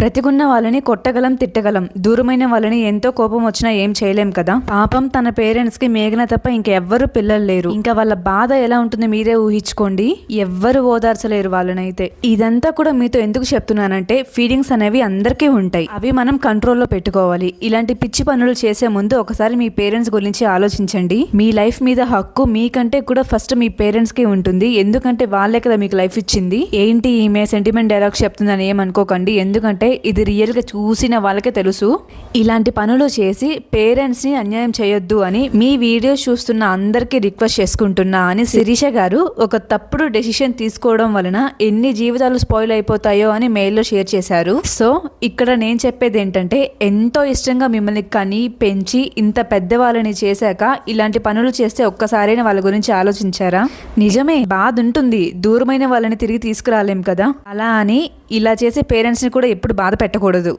ప్రతికున్న వాళ్ళని కొట్టగలం తిట్టగలం. దూరమైన వాళ్ళని ఎంతో కోపం వచ్చినా ఏం చేయలేం కదా? పాపం తన పేరెంట్స్కి మేఘన తప్ప ఇంకెవ్వరు పిల్లలు లేరు. ఇంకా వాళ్ళ బాధ ఎలా ఉంటుందో మీరే ఊహించుకోండి. ఎవ్వరు ఓదార్చలేరు వాళ్ళనైతే. ఇదంతా కూడా మీతో ఎందుకు చెప్తున్నానంటే ఫీలింగ్స్ అనేవి అందరికీ ఉంటాయి. అవి మనం కంట్రోల్లో పెట్టుకోవాలి. ఇలాంటి పిచ్చి పనులు చేసే ముందు ఒకసారి మీ పేరెంట్స్ గురించి ఆలోచించండి. మీ లైఫ్ మీద హక్కు మీకంటే కూడా ఫస్ట్ మీ పేరెంట్స్కి ఉంటుంది. ఎందుకంటే వాళ్ళే కదా మీకు లైఫ్ ఇచ్చింది. ఏంటి ఈమె సెంటిమెంట్ డైలాగ్ చెప్తుందని ఏమనుకోకండి. ఎందుకంటే ఇది రియల్గా చూసిన వాళ్ళకే తెలుసు. ఇలాంటి పనులు చేసి పేరెంట్స్ని అన్యాయం చేయొద్దు అని మీ వీడియో చూస్తున్న అందరికీ రిక్వెస్ట్ చేసుకుంటున్నా అని శిరీష గారు ఒక తప్పుడు డెసిషన్ తీసుకోవడం వలన ఎన్ని జీవితాలు స్పాయిల్ అయిపోతాయో అని మెయిల్లో షేర్ చేశారు. సో ఇక్కడ నేను చెప్పేది ఏంటంటే ఎంతో ఇష్టంగా మిమ్మల్ని కని పెంచి ఇంత పెద్దవాళ్ళని చేశాక ఇలాంటి పనులు చేస్తే ఒక్కసారైనా వాళ్ళ గురించి ఆలోచించారా? నిజమే బాధ ఉంటుంది దూరమైన వాళ్ళని తిరిగి తీసుకురాలేం కదా? అలా అని ఇలా చేసే పేరెంట్స్ని కూడా ఎప్పుడు బాధ పెట్టకూడదు.